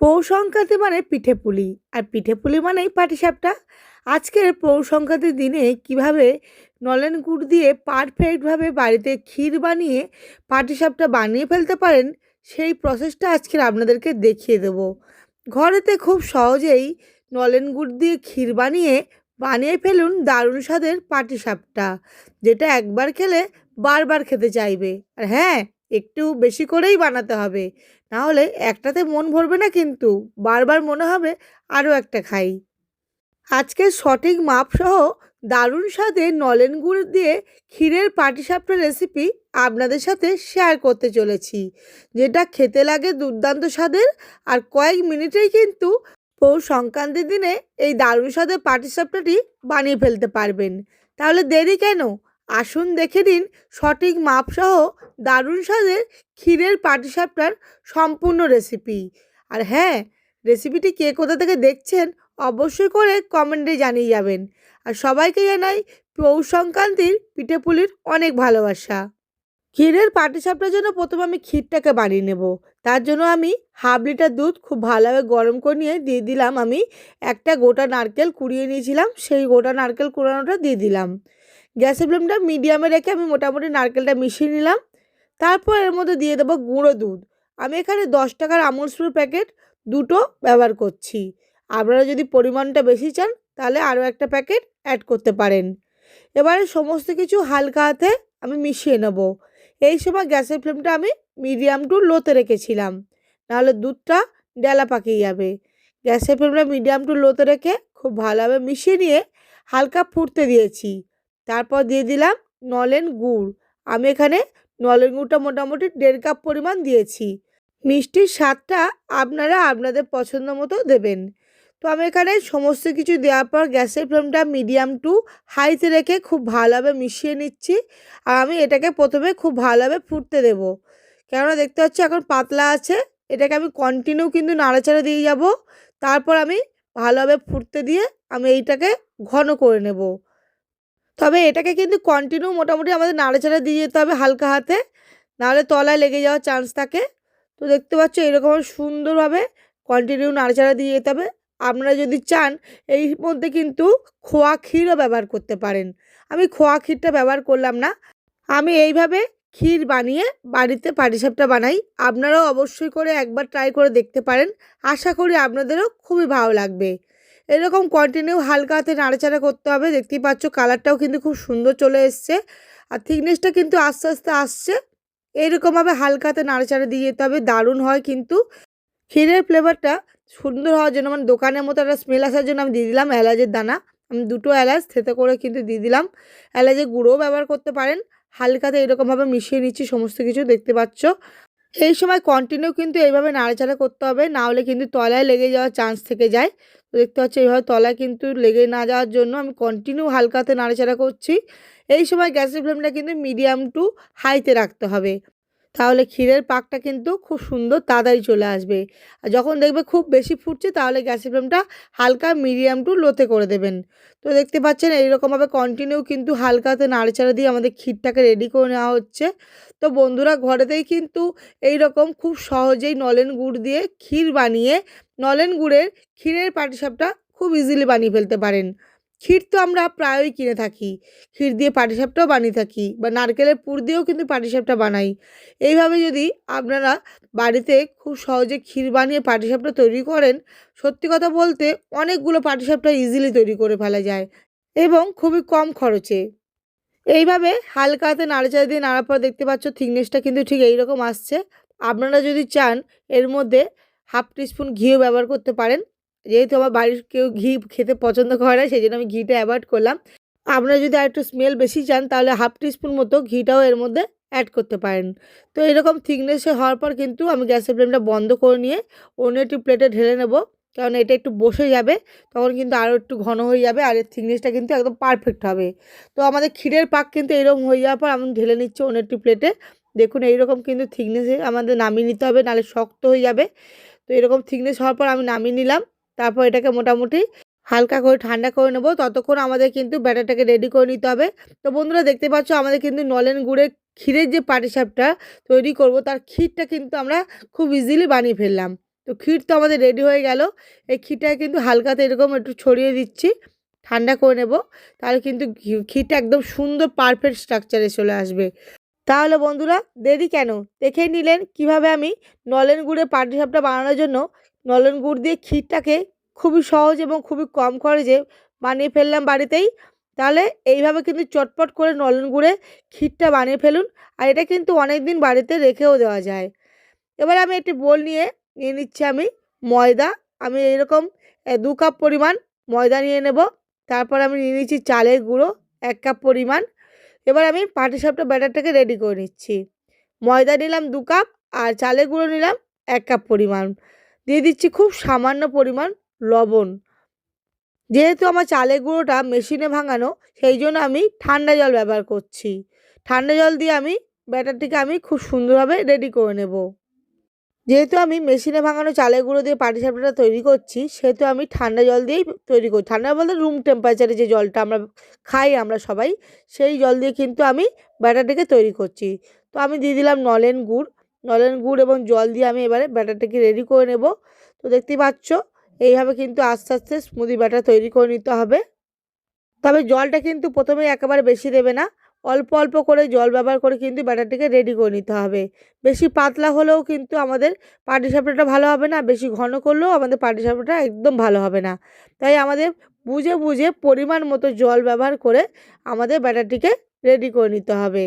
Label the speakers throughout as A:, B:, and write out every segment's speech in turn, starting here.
A: পৌষ সংক্রান্তি মানে পিঠে পুলি। আর পিঠে পুলি মানেই পাটিসাপটা। আজকের পৌষ সংক্রান্তির দিনে কীভাবে নলেন গুড় দিয়ে পারফেক্টভাবে বাড়িতে ক্ষীর বানিয়ে পাটিসাপটা বানিয়ে ফেলতে পারেন, সেই প্রসেসটা আজকের আপনাদেরকে দেখিয়ে দেব। ঘরেতে খুব সহজেই নলেন গুড় দিয়ে ক্ষীর বানিয়ে বানিয়ে ফেলুন দারুণ স্বাদের পাটিসাপটা, যেটা একবার খেলে বারবার খেতে চাইবে। আর হ্যাঁ একটু বেশি করেই বানাতে হবে। নাহলে একটাতে মন ভরবে না কিন্তু। বারবার মনে হবে আরও একটা খাই। আজকে সঠিক মাপসহ দারুণ স্বাদে নলেন গুড় দিয়ে ক্ষীরের পাটিসাপটা রেসিপি আপনাদের সাথে শেয়ার করতে চলেছি, যেটা খেতে লাগে দুর্দান্ত স্বাদের আর কয়েক মিনিটেই কিন্তু পৌষ সংক্রান্তির দিনে এই দারুণ স্বাদের পাটিসাপটাটি বানিয়ে ফেলতে পারবেন। তাহলে দেরি কেন? আসুন দেখে নিন সঠিক মাপসহ দারুণ স্বাদের ক্ষীরের পাটিসাপটার সম্পূর্ণ রেসিপি আর হ্যাঁ রেসিপিটি কে কোথা থেকে দেখছেন অবশ্যই করে কমেন্টে জানিয়ে যাবেন। আর সবাইকে জানাই পৌষ সংক্রান্তির পিঠেপুলির অনেক ভালোবাসা। ক্ষীরের পাটিসাপটার জন্য প্রথমে আমি ক্ষীরটাকে বানিয়ে নেব। তার জন্য আমি হাফ লিটার দুধ খুব ভালোভাবে গরম করে নিয়ে দিয়ে দিলাম আমি। একটা গোটা নারকেল কুড়িয়ে নিয়েছিলাম, সেই গোটা নারকেল কুড়ানোটা দিয়ে দিলাম। গ্যাসের ফ্লেমটা মিডিয়ামে রেখে আমি মোটামুটি নারকেলটা মিশিয়ে নিলাম। তারপর এর মধ্যে দিয়ে দেবো গুঁড়ো দুধ। আমি এখানে দশ টাকার আমুল স্প্রে প্যাকেট দুটো ব্যবহার করছি। আপনারা যদি পরিমাণটা বেশি চান, তাহলে আরও একটা প্যাকেট অ্যাড করতে পারেন। এবারে সমস্ত কিছু হালকা হাতে আমি মিশিয়ে নেব। এই সময় গ্যাসের ফ্লেমটা আমি মিডিয়াম টু লোতে রেখেছিলাম। নাহলে দুধটা ডেলা পাকিয়ে যাবে। গ্যাসের ফ্লেমটা মিডিয়াম টু লোতে রেখে খুব ভালোভাবে মিশিয়ে নিয়ে হালকা ফুটতে দিয়েছি। তারপর দিয়ে দিলাম নলেন গুড়। আমি এখানে নলেন গুড়টা মোটামুটি দেড় কাপ পরিমাণ দিয়েছি। মিষ্টির স্বাদটা আপনারা আপনাদের পছন্দ মতো দেবেন। তো আমি এখানে সমস্ত কিছু দেওয়ার পর গ্যাসের ফ্লেমটা মিডিয়াম টু হাইতে রেখে খুব ভালোভাবে মিশিয়ে নিচ্ছি। আর আমি এটাকে প্রথমে খুব ভালোভাবে ফুটতে দেব। কেননা দেখতে পাচ্ছি এখন পাতলা আছে। এটাকে আমি কন্টিনিউ কিন্তু নাড়াচাড়া দিয়ে যাব। তারপর আমি ভালোভাবে ফুটতে দিয়ে আমি এইটাকে ঘন করে নেব। তবে এটাকে কিন্তু কন্টিনিউ মোটামুটি আমাদের নাড়াচাড়া দিয়ে যেতে হবে হালকা হাতে। নাহলে তলায় লেগে যাওয়ার চান্স থাকে। তো দেখতে পাচ্ছ এরকম সুন্দরভাবে কন্টিনিউ নাড়াচাড়া দিয়ে যেতে হবে। আপনারা যদি চান, এই মধ্যে কিন্তু খোয়া ক্ষীরও ব্যবহার করতে পারেন। আমি খোয়া ক্ষীরটা ব্যবহার করলাম না। আমি এইভাবে ক্ষীর বানিয়ে বাড়িতে পাটিসাপটা বানাই। আপনারাও অবশ্যই করে একবার ট্রাই করে দেখতে পারেন। আশা করি আপনাদেরও খুবই ভালো লাগবে। এরকম কন্টিনিউ হালকা হাতে নাড়াচাড়া করতে হবে। দেখতেই পাচ্ছ কালারটাও কিন্তু খুব সুন্দর চলে এসছে। আর থিকনেসটা কিন্তু আস্তে আস্তে আসছে। এইরকমভাবে হালকা হাতে নাড়াচাড়া দিয়ে যেতে হবে। দারুণ হয় কিন্তু। ক্ষীরের ফ্লেভারটা সুন্দর হওয়ার জন্য মানে দোকানের মতো একটা স্মেল আসার জন্য আমি দিয়ে দিলাম এলাচের দানা। আমি দুটো এলাচ থেতে করে কিন্তু দিয়ে দিলাম। এলাচের গুঁড়োও ব্যবহার করতে পারেন। হালকাতে এরকমভাবে মিশিয়ে নিচ্ছি, সমস্ত কিছু দেখতে পাচ্ছ। এই সময় কন্টিনিউ কিন্তু এইভাবে নাড়াচাড়া করতে হবে। না হলে কিন্তু তলায় লেগে যাওয়ার চান্স থেকে যায়। দেখতে পাচ্ছি এইভাবে তলায় কিন্তু লেগে না যাওয়ার জন্য আমি কন্টিনিউ হালকাতে নাড়াচাড়া করছি। এই সময় গ্যাসের ফ্লেমটা কিন্তু মিডিয়াম টু হাইতে রাখতে হবে। তাহলে ক্ষীরের পাকটা কিন্তু খুব সুন্দর তাড়াতাড়ি চলে আসবে। আর যখন দেখবে খুব বেশি ফুটছে তাহলে গ্যাসের ফ্লেমটা হালকা মিডিয়াম টু লোতে করে দেবেন। তো দেখতে পাচ্ছেন এইরকমভাবে কন্টিনিউ কিন্তু হালকাতে নাড়াচাড়া দিয়ে আমাদের ক্ষীরটাকে রেডি করে নেওয়া হচ্ছে। তো বন্ধুরা ঘরেতেই কিন্তু এই রকম খুব সহজেই নলেন গুড় দিয়ে ক্ষীর বানিয়ে, নলেন গুড়ের ক্ষীরের পাটিসাপটা খুব ইজিলি বানিয়ে ফেলতে পারেন। ক্ষীর তো আমরা প্রায়ই কিনে থাকি। ক্ষীর দিয়ে পাটিসাপটাও বানিয়ে থাকি, বা নারকেলের পুর দিয়েও কিন্তু পাটিসাপটা বানাই। এইভাবে যদি আপনারা বাড়িতে খুব সহজে ক্ষীর বানিয়ে পাটিসাপটা তৈরি করেন, সত্যি কথা বলতে অনেকগুলো পাটিসাপটা ইজিলি তৈরি করে ফেলা যায় এবং খুবই কম খরচে। এইভাবে হালকা হাতে নাড়াচাড়া দিয়ে নাড়ার পর দেখতে পাচ্ছ থিকনেসটা কিন্তু ঠিক এইরকম আসছে। আপনারা যদি চান, এর মধ্যে হাফ টিস্পুন ঘিও ব্যবহার করতে পারেন। যেহেতু আমার বাড়ির কেউ ঘি খেতে পছন্দ করে না, সেই জন্য আমি ঘিটা অ্যাভয়েড করলাম। আপনারা যদি আর একটু স্মেল বেশি চান, তাহলে হাফ টিস্পুন মতো ঘিটাও এর মধ্যে অ্যাড করতে পারেন। তো এরকম থিকনেসে হওয়ার পর কিন্তু আমি গ্যাসের ফ্লেমটা বন্ধ করে নিয়ে অন্য একটি প্লেটে ঢেলে নেব। কারণ এটা একটু বসে যাবে, তখন কিন্তু আরও একটু ঘন হয়ে যাবে আর এর থিকনেসটা কিন্তু একদম পারফেক্ট হবে। তো আমাদের ক্ষীরের পাক কিন্তু এরকম হয়ে যাওয়ার পর আমি ঢেলে নিচ্ছি অন্য একটি প্লেটে দেখুন, এইরকম কিন্তু থিকনেসে আমাদের নামিয়ে নিতে হবে, নাহলে শক্ত হয়ে যাবে। তো এরকম থিকনেস হওয়ার পর আমি নামিয়ে নিলাম। তারপর এটাকে মোটামুটি হালকা করে ঠান্ডা করে নেব। ততক্ষণ আমাদের কিন্তু ব্যাটারটাকে রেডি করে নিতে হবে। তো বন্ধুরা দেখতে পাচ্ছ, আমাদের কিন্তু নলেন গুড়ের ক্ষীরের যে পাটিসাপটা তৈরি করব, তার ক্ষীরটা কিন্তু আমরা খুব ইজিলি বানিয়ে ফেললাম। তো ক্ষীর তো আমাদের রেডি হয়ে গেল। এই ক্ষীরটাকে কিন্তু হালকাতে এরকম একটু ছড়িয়ে দিচ্ছি, ঠান্ডা করে নেব। তাহলে কিন্তু ক্ষীরটা একদম সুন্দর পারফেক্ট স্ট্রাকচারে চলে আসবে। তাহলে বন্ধুরা দেরি কেন? দেখেই নিলেন কীভাবে আমি নলেন গুড়ে পাটিসাপটা বানানোর জন্য নলেন গুড় দিয়ে ক্ষীরটাকে খুবই সহজ এবং খুবই কম খরচে বানিয়ে ফেললাম বাড়িতেই। তাহলে এইভাবে কিন্তু চটপট করে নলেন গুড়ে ক্ষীরটা বানিয়ে ফেলুন আর এটা কিন্তু অনেক দিন বাড়িতে রেখেও দেওয়া যায়। এবার আমি একটি বোল নিয়ে নিয়ে নিচ্ছি আমি ময়দা। আমি এরকম দু কাপ পরিমাণ ময়দা নিয়ে নেব। তারপর আমি নিয়ে নিচ্ছি চালের গুঁড়ো, এক কাপ পরিমাণ। এবার আমি পাটিসাপটা ব্যাটারটাকে রেডি করে নিচ্ছি। ময়দা নিলাম দু কাপ আর চালের গুঁড়ো নিলাম এক কাপ পরিমাণ। দিয়ে দিচ্ছি খুব সামান্য পরিমাণ লবণ। যেহেতু আমার চালের গুঁড়োটা মেশিনে ভাঙানো, সেই জন্য আমি ঠান্ডা জল ব্যবহার করছি। ঠান্ডা জল দিয়ে আমি ব্যাটারটিকে আমি খুব সুন্দরভাবে রেডি করে নেব। যেহেতু আমি মেশিনে ভাঙানো চালের গুঁড়ো দিয়ে পাটিসাপটাটা তৈরি করছি, সেহেতু আমি ঠান্ডা জল দিয়েই তৈরি করি ঠান্ডা বলতে রুম টেম্পারেচারে যে জলটা আমরা খাই আমরা সবাই, সেই জল দিয়ে কিন্তু আমি ব্যাটারটিকে তৈরি করছি। তো আমি দিয়ে দিলাম নলেন গুড় নলেন গুড় এবং জল দিয়ে আমি এবারে ব্যাটারটাকে রেডি করে নেব। তো দেখতেই পাচ্ছ, এইভাবে কিন্তু আস্তে আস্তে স্মুদি ব্যাটার তৈরি করে নিতে হবে। তবে জলটা কিন্তু প্রথমে একেবারে বেশি দেবে না, অল্প অল্প করে জল ব্যবহার করে কিন্তু ব্যাটারটিকে রেডি করে নিতে হবে। বেশি পাতলা হলেও কিন্তু আমাদের পাটিসাপটাটা ভালো হবে না, বেশি ঘন করলেও আমাদের পাটিসাপটাটা একদম ভালো হবে না। তাই আমাদের বুঝে বুঝে পরিমাণ মতো জল ব্যবহার করে আমাদের ব্যাটারটিকে রেডি করে নিতে হবে।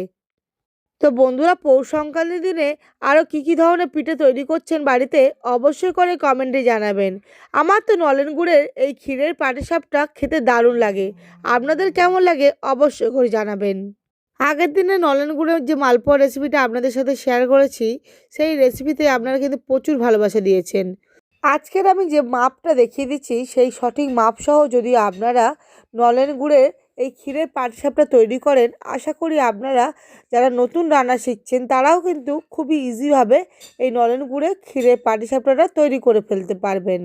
A: তো বন্ধুরা পৌষ সংক্রান্তির দিনে আরও কী কী ধরনের পিঠে তৈরি করছেন বাড়িতে অবশ্যই করে কমেন্টে জানাবেন। আমার তো নলেন গুড়ের এই ক্ষীরের পাটিসাপটা খেতে দারুণ লাগে। আপনাদের কেমন লাগে অবশ্যই করে জানাবেন। আগের দিনে নলেন গুড়ের যে মালপোয়া রেসিপিটা আপনাদের সাথে শেয়ার করেছি, সেই রেসিপিতে আপনারা কিন্তু প্রচুর ভালোবাসা দিয়েছেন। আজকের আমি যে মাপটা দেখিয়ে দিচ্ছি, সেই সঠিক মাপসহ যদি আপনারা নলেন গুড়ের এই ক্ষীরের পাটিসাপটা তৈরি করেন। আশা করি আপনারা যারা নতুন রান্না শিখছেন, তারাও কিন্তু খুবই ইজিভাবে এই নলেন গুড়ে ক্ষীরের পাটিসাপটাটা তৈরি করে ফেলতে পারবেন।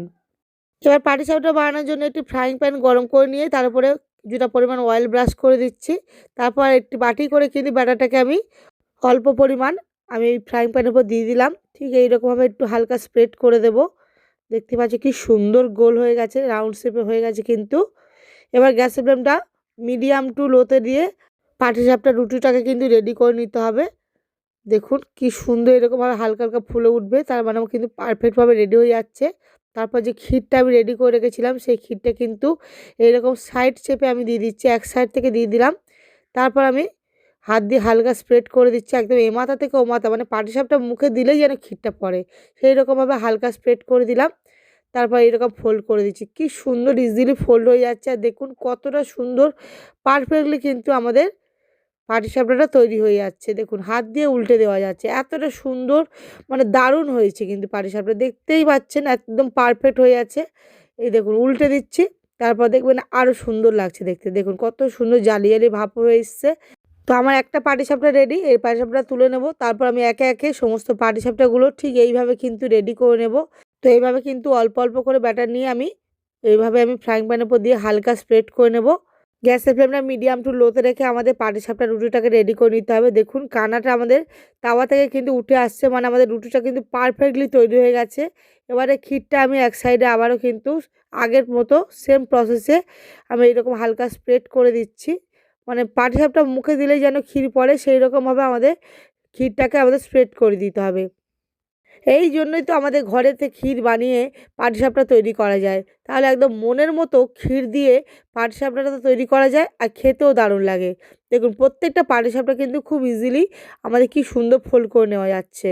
A: এবার পাটিসাপটা বানানোর জন্য একটি ফ্রাইং প্যান গরম করে নিয়ে, তার উপরে কিছুটা পরিমাণ অয়েল ব্রাশ করে দিচ্ছি। তারপর একটি বাটি করে কিন্তু ব্যাটারটাকে আমি অল্প পরিমাণ আমি ফ্রাইং প্যানের উপর দিয়ে দিলাম। ঠিক এইরকমভাবে একটু হালকা স্প্রেড করে দেব। দেখতে পাচ্ছি কি সুন্দর গোল হয়ে গেছে রাউন্ড শেপে হয়ে গেছে কিন্তু। এবার গ্যাসের ফ্লেমটা মিডিয়াম টু লোতে দিয়ে পাটিসাপটা রুটিটাকে কিন্তু রেডি করে নিতে হবে। দেখুন কি সুন্দর এরকমভাবে হালকা হালকা ফুলে উঠবে, তার মানে আমার কিন্তু পারফেক্টভাবে রেডি হয়ে যাচ্ছে। তারপর যে ক্ষীরটা আমি রেডি করে রেখেছিলাম, সেই ক্ষীরটা কিন্তু এইরকম সাইড চেপে আমি দিয়ে দিচ্ছি, এক সাইড থেকে দিয়ে দিলাম। তারপর আমি হাত দিয়ে হালকা স্প্রেড করে দিচ্ছি একদম এ মাথা থেকে ও মাথা মানে পাটিসাপটা মুখে দিলেই যেন ক্ষীরটা পড়ে। সেই রকমভাবে হালকা স্প্রেড করে দিলাম। তারপর এরকম ফোল্ড করে দিচ্ছি। কি সুন্দর ইজিলি ফোল্ড হয়ে যাচ্ছে। আর দেখুন কতটা সুন্দর পারফেক্টলি কিন্তু আমাদের পাটিসাপটাটা তৈরি হয়ে যাচ্ছে। দেখুন হাত দিয়ে উল্টে দেওয়া যাচ্ছে। এতটা সুন্দর মানে দারুণ হয়েছে কিন্তু পাটিসাপটা দেখতেই পাচ্ছেন একদম পারফেক্ট হয়ে যাচ্ছে। এই দেখুন উল্টে দিচ্ছি, তারপর দেখবেন আরও সুন্দর লাগছে দেখতে। দেখুন কত সুন্দর জালি জালি ভাব হয়ে এসছে। তো আমার একটা পাটিসাপটা রেডি এই পাটিসাপটা তুলে নেব। তারপর আমি একে একে সমস্ত পাটিসাপটাগুলো ঠিক এইভাবে কিন্তু রেডি করে নেব। তো এইভাবে কিন্তু অল্প অল্প করে ব্যাটার নিয়ে আমি এইভাবে আমি ফ্রাইং প্যানের উপর দিয়ে হালকা স্প্রেড করে নেব। গ্যাসের ফ্লেমটা মিডিয়াম টু লোতে রেখে আমাদের পাটিসাপটা রুটিটাকে রেডি করে নিতে হবে। দেখুন, কানাটা আমাদের তাওয়া থেকে কিন্তু উঠে আসছে মানে আমাদের রুটিটা কিন্তু পারফেক্টলি তৈরি হয়ে গেছে। এবারে ক্ষীরটা আমি এক সাইডে আবারও কিন্তু আগের মতো সেম প্রসেসে আমি এরকম হালকা স্প্রেড করে দিচ্ছি। মানে পাটিসাপটা মুখে দিলেই যেন ক্ষীর পড়ে সেই রকমভাবে আমাদের ক্ষীরটাকে আমাদের স্প্রেড করে দিতে হবে। এই জন্যই তো আমাদের ঘরেতে ক্ষীর বানিয়ে পাটিসাপটা তৈরি করা যায়। তাহলে একদম মনের মতো ক্ষীর দিয়ে পাটিসাপটাটা তৈরি করা যায় আর খেতেও দারুণ লাগে। দেখুন, প্রত্যেকটা পাটিসাপটা কিন্তু খুব ইজিলি আমাদের কি সুন্দর ফোল্ড করে নেওয়া যাচ্ছে।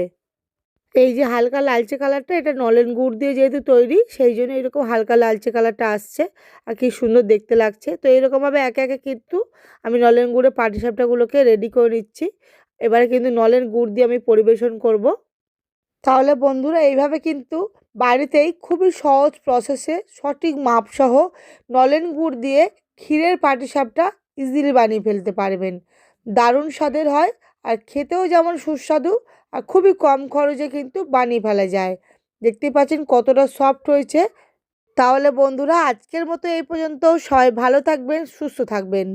A: এই যে হালকা লালচে কালারটা এটা নলেন গুড় দিয়ে যেহেতু তৈরি, সেই জন্য এরকম হালকা লালচে কালারটা আসছে আর কি সুন্দর দেখতে লাগছে। তো এরকমভাবে একে একে কিন্তু আমি নলেন গুড়ে পাটিসাপটাগুলোকে রেডি করে নিচ্ছি। এবারে কিন্তু নলেন গুড় দিয়ে আমি পরিবেশন করব। তাহলে বন্ধুরা এইভাবে কিন্তু বাড়িতেই খুবই সহজ প্রসেসে সঠিক মাপসহ নলেন গুড় দিয়ে ক্ষীরের পাটিসাপটা ইজিলি বানিয়ে ফেলতে পারবেন। দারুণ স্বাদের হয় আর খেতেও যেমন সুস্বাদু আর খুবই কম খরচে কিন্তু বানিয়ে ফেলা যায়। দেখতেই পাচ্ছেন কতটা সফট হয়েছে। তাহলে বন্ধুরা আজকের মতো এই পর্যন্ত। সবাই ভালো থাকবেন, সুস্থ থাকবেন।